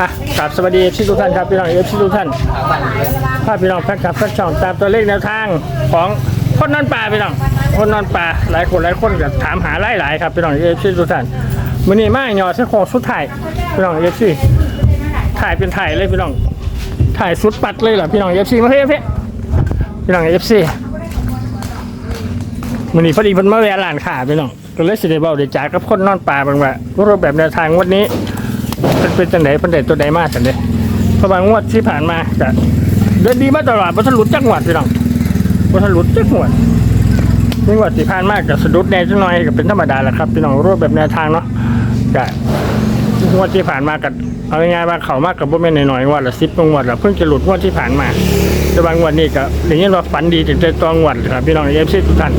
อะกราบสวัสดีที่ทุกท่านครับพี่น้องเอฟซีทุกท่านภาพพี่น้องแฟนคลับแฟนช่องตามตัวเลขแนวทางของคนนอนป่าพี่น้องคนนอนป่าหลายคนหลายคนก็ถามหาหลายหลายครับพี่น้องเอฟซีทุกท่านมื้อนี้มาหยอดเส้นโคงสุดท้ายพี่น้องเอฟซีถ่ายเป็นถ่ายเลยพี่น้องถ่ายสุดปัดเลยเหรอพี่น้องเอฟซีมาเฮ้ยเพ่พี่น้องเอฟซีมื้อนี้พอดีพิ่นมาแวะร้านค้าพี่น้องก็เลยสิได้เว้าได้จากับคนนอนป่าบางว่ารูปแบบแนวทางวันนี้ เป็นเป็นจังไหนเป็นเด็ดตัวใดมากจังเด้เพระบางงวดที่ผ่านมาก็เดินดีมาตลอดบัทะลุจังหวัดพี่น้องบัทะลุจังหวัดนี่งวดที่ผ่านมาก็สะดุดแน่จังหน่อยก็เป็นธรรมดาแหละครับพี่น้องรูปแบบแนวทางเนาะก็งวดที่ผ่านมาก็เอาง่ายๆว่าเขามากกับบ่แม่นน้อยๆงวดละสิบงวดละเพิ่งจะหลุดงวดที่ผ่านมาแต่บางงวดนี้ก็อย่างนี้ว่าฝันดีถึงใจตัวงวดครับพี่น้องเอฟซีทุกท่าน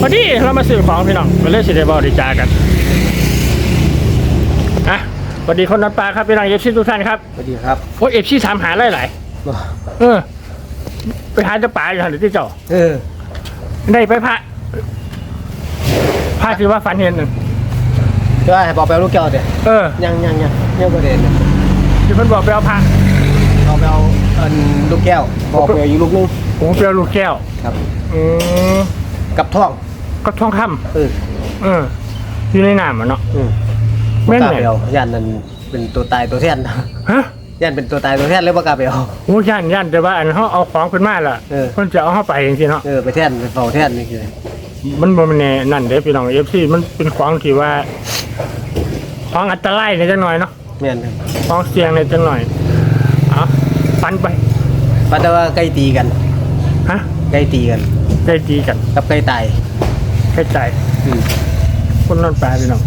พอดีเรามาซื้อของพี่น้องก็เลยสิได้บริจาคกัน สวัสดีคนนัดปลาครับพี่น้องเอฟซีทุกท่านครับสวัสดีครับโอ้เอฟซีถามหาหลายหลายๆเออ ไปหาเจะป่าอยู่หันหรือที่เจ้าเออได้ไปพระพระที่ว่าฝันเห็นน่ะก็ให้บอกไปเอาลูกแก้วเดี๋ยวเออยังยังยังยังประเด็นที่เพิ่นบอกไปเอาพระเอาไปเอาอันลูกแก้วบอกไปเอาอีกลูกนึงผมไปเอาลูกแก้วครับ อืมกับท่องก็ทองคำเออ เอออยู่ในน้ำอะเนาะอืม แม่นบ่กล้าไหนไปเอาย่านนั้นเป็นตัวตายตัวแทนฮะย่านเป็นตัวตายตัวแทนเลยบ่กล้าไปเอา โอ้ย่านย่านแต่ว่าอันเขาเอาของขึ้นมาล่ะเออ เพิ่นจะเอาเข้าไปจริงๆเนาะ เออไปแทนไปเฝ้าแทนนี่คือมันบ่แม่นแน่นั่นเด้พี่น้องเอฟซีมันเป็นของที่ว่า ของอันตรายในจังหน่อยเนาะ แม่นครับของเสี่ยงในจังหน่อยเอาปันไป ปัดแต่ว่าไก่ตีกันฮะไก่ตีกัน ได้ดีกันกับไก่ตายแค่ใจ อืมคนนอนปลาพี่น้อง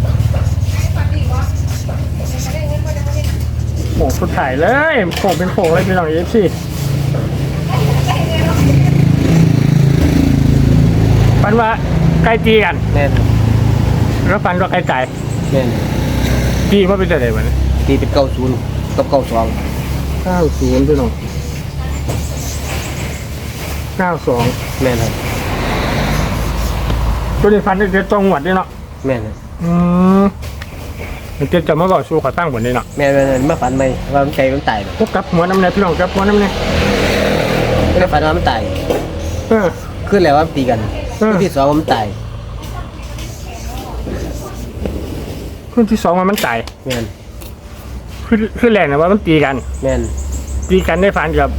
โค้ง สุดท้ายเลยโค้งเป็นโค้งเลยพี่น้องเอฟซีปันว่าใกล้ตีกันแม่นครับแล้วปันว่าใกล้ตายแม่นตีว่าเป็นอะไรวะเนี่ยตีเป็นเก้าศูนย์กับเก้าสองเก้าศูนย์พี่น้องเก้าสองแม่นครับตัวนี้ฟันจะตรงหวัดนี่เนาะแม่นครับอืม มันจะจะมาบอกสู้ขอตั้งบนนี้เนาะแม่นแม่นแม่นมาฝันไหมว่ามันไก่มันตายเนาะพวกกลับหัวน้ำเนี่ยพี่น้องกลับหัวน้ำเนี่ยไม่ได้ฝันว่ามันตายเออ ขึ้นแล้วว่ามันตีกันเออ ขึ้นที่สองว่ามันตายขึ้นที่สองมันมันตายแม่นขึ้นขึ้นแรงนะว่ามันตีกัน แม่นตีกันได้ฟันกับ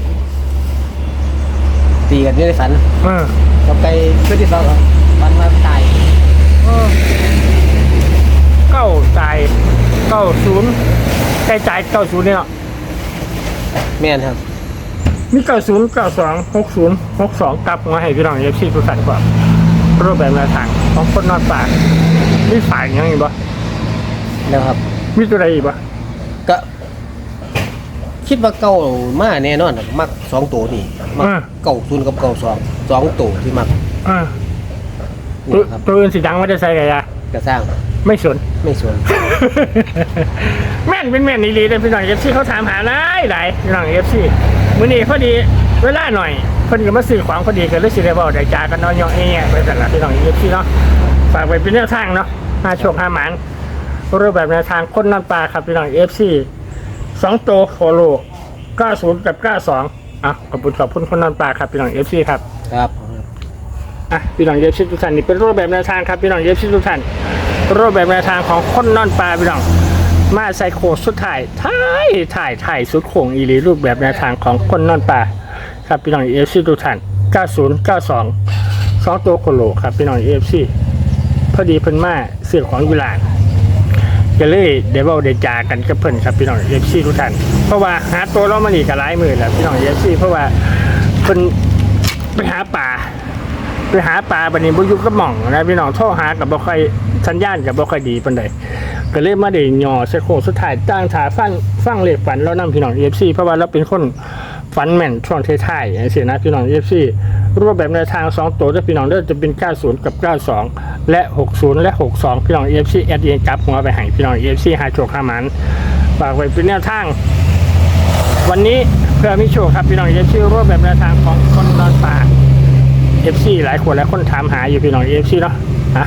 ตีกันไม่ได้ฝันเออกับไก่ขึ้นที่สองครับฝันว่ามันตายเก้าตายเก้า ศูนย์ใกล้ตายเก้าศูนย์เนี่ยเนาะแม่นครับ มีเก้าศูนย์เก้าสองหกศูนย์หกสองกลับมาให้พี่น้องเอฟซีทุกท่านกว่ารูปแบบแนวทางของคนนอนป่ามีฝ่ายยังอีกบ่แล้วครับ มีตัวใดอีกบ่ก็ คิดว่าเก่ามาแน่นอนครับมักสองตัวนี่มักเก่าศูนย์กับเก่าสองสองตัวที่มักเออตัวนี่ครับตัวอื่นสิดังไม่ได้ใส่ไงยะกระสร้างไม่สนไม่สวน แม่นเป็นแม่นอีหลีเลยพี่น้องเอฟซีเขาถามหาหลายหลายพี่น้องเอฟซีมื้อนี้พอดีเวลาหน่อยเพิ่นก็มาซื้อของพอดีก็เลยสิได้เว้าได้จากันเนาะย่อแอ่ไปสั่นล่ะพี่น้องเอฟซีเนาะฝากไว้เป็นแนวทางเนาะหาโชคหาหมานรูปแบบแนวทางคนน้ำปลาครับพี่น้องเอฟซีสองตัวโคโล90กับ92อะขอบคุณขอบคุณคนน้ำปลาครับพี่น้องเอฟซีครับครับอะพี่น้องเย็บชิดทุกท่านนี่เป็นรูปแบบแนวทางครับพี่น้องเย็บชิดทุกท่าน รูปแบบแนวทางของคนนอนปลาพี่น้อง มาใส่โคสุดท้ายถ่ายถ่ายถ่ายสุดโคงอีหลีรูปแบบแนวทางของคนนอนปลาครับพี่น้องเอฟซีทุกท่าน90 92สองตัวโคโลครับพี่น้องเอฟซีพอดีเพิ่นมาเสือของยูลานก็เลยเดเวลเดจากันกับเพิ่นครับพี่น้องเอฟซีทุกท่านเพราะว่าหาตัวเรามานี่กับหลายมือแหละพี่น้องเอฟซีเพราะว่าเพิ่นไปหาป่า ไปหาปลาบันนี้บุยุกกระหม่องนะพี่น้องโทรหากับบ่ค่อยสัญญาณกับบ่ค่อยดีปานใดก็เลยมาได้ย่อใส่โคงสุดท้ายจ้างถาฟังฟังเลขฝันแล้วนำพี่น้อง EFC เพราะว่าเราเป็นคนฝันแม่นช่วงท้ายๆอย่างเสียนะพี่น้อง EFC รูปแบบในทาง 2 ตัวด้วยพี่น้องเด้อจะเป็น 90 กับ 92 และ 60 และ 62 พี่น้อง EFC แอดเองกลับหัวไปให้พี่น้อง EFC หาโชคหามันฝากไว้เป็นแนวทาง วันนี้เพื่อมิโชคครับพี่น้อง EFC รูปแบบในทางของคนนอนป่า เอฟซีหลายคนหลายคนถามหาอยู่พี่น้องเอฟซีเนาะนะ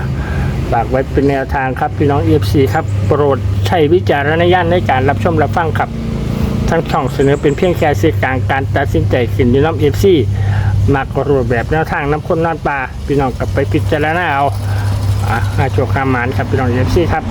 ฝากไว้เป็นแนวทางครับพี่น้องเอฟซีครับโปรดใช้วิจารณญาณในการรับชมรับฟังครับทั้งช่องเสนอเป็นเพียงแค่สื่อกลางการตัดสินใจขึ้นอยู่น้ำเอฟซีมักรูปแบบแนวทางน้ำข้นนอนปลาพี่น้องกลับไปพิจารณาเอาอะอาโชคคามานครับพี่น้องเอฟซีครับ